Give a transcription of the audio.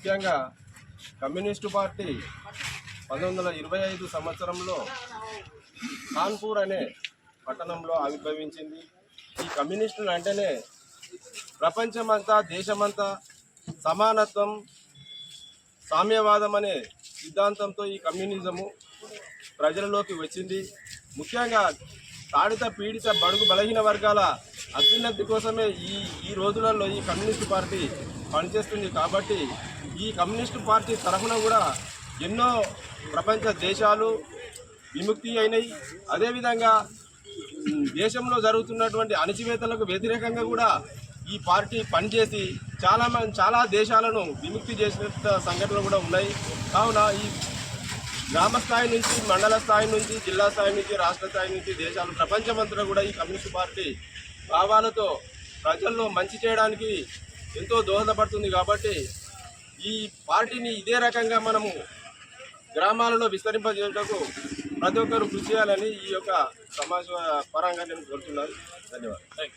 ముఖ్యంగా communist party పంతొమ్మిది వందల ఇరవై ఐదు సంవత్సరంలో కాన్పూర్ అనే పట్టణంలో ఆవిర్భవించింది. ఈ కమ్యూనిస్టులు అంటేనే ప్రపంచమంతా దేశమంతా సమానత్వం సామ్యవాదం అనే సిద్ధాంతంతో ఈ కమ్యూనిజము ప్రజలలోకి వచ్చింది. ముఖ్యంగా తాడిత పీడిత బడుగు బలహీన వర్గాల అభ్యున్నతి కోసమే ఈ ఈ రోజులలో ఈ కమ్యూనిస్ట్ పార్టీ పనిచేస్తుంది కాబట్టి ఈ కమ్యూనిస్ట్ పార్టీ తరఫున కూడా ఎన్నో ప్రపంచ దేశాలు విముక్తి అయినాయి. అదేవిధంగా దేశంలో జరుగుతున్నటువంటి అణచివేతలకు వ్యతిరేకంగా కూడా ఈ పార్టీ పనిచేసి చాలా చాలా దేశాలను విముక్తి చేసిన సంఘటనలు కూడా ఉన్నాయి. కావున ఈ గ్రామ స్థాయి నుంచి మండల స్థాయి నుంచి జిల్లా స్థాయి నుంచి రాష్ట్ర స్థాయి నుంచి దేశాలు ప్రపంచమంతా కూడా ఈ కమ్యూనిస్ట్ పార్టీ భావాలతో ప్రజల్లో మంచి చేయడానికి ఎంతో దోహదపడుతుంది కాబట్టి ఈ పార్టీని ఇదే రకంగా మనము గ్రామాలలో విస్తరింపజేయటకు ప్రతి ఒక్కరు కృషి చేయాలని ఈ యొక్క సమాజ పరంగా నేను కోరుతున్నాను. ధన్యవాదాలు.